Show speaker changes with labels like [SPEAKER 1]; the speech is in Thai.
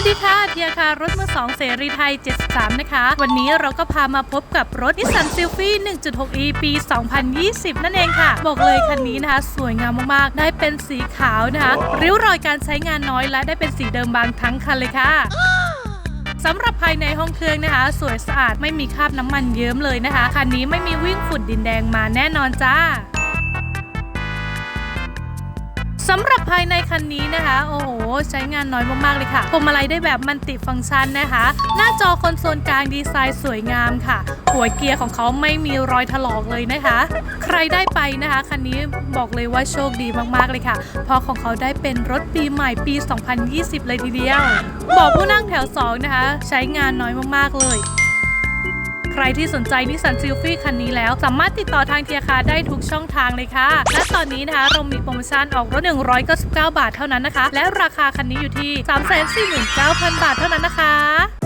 [SPEAKER 1] วัสดีค่ะ เทียค่ะรถมือสองเสรีไทย 73 นะคะ วันนี้เราก็พามาพบกับรถนิสสันซิลฟี่ 1.6e ปี 2020 นั่นเองค่ะ บอกเลยคันนี้นะคะ สวยงามมากๆ ได้เป็นสีขาวนะคะริ้วรอยการใช้งานน้อยและได้เป็นสีเดิมบางทั้งคันเลยค่ะสำหรับภายในห้องเครื่องนะคะ สวยสะอาดไม่มีคราบน้ำมันเยิ้มเลยนะคะ คันนี้ไม่มีวิ่งฝุ่นดินแดงมาแน่นอนจ้า สำหรับภายในคันนี้นะคะ โอ้โห ใช้งานน้อยมากๆเลยค่ะพวงมาลัยได้แบบมันติฟังก์ชันนะคะ หน้าจอคอนโซลกลางดีไซน์สวยงามค่ะ หัวเกียร์ของเขาไม่มีรอยถลอกเลยนะคะ ใครได้ไปนะคะคันนี้บอกเลยว่าโชคดีมากๆเลยค่ะ เพราะของเขาได้เป็นรถปีใหม่ปี 2020 เลยทีเดียว บอกผู้นั่งแถว2นะคะ ใช้งานน้อยมากๆเลย ใครที่สนใจนิสสันซิลฟี่คันนี้แล้ว สามารถติดต่อทางเทียคาได้ทุกช่องทางเลยค่ะ และตอนนี้นะคะเรามีโปรโมชั่นออกรถ 199 บาทเท่านั้นนะคะ และราคาคันนี้อยู่ที่ 349,000 บาทเท่านั้นนะคะ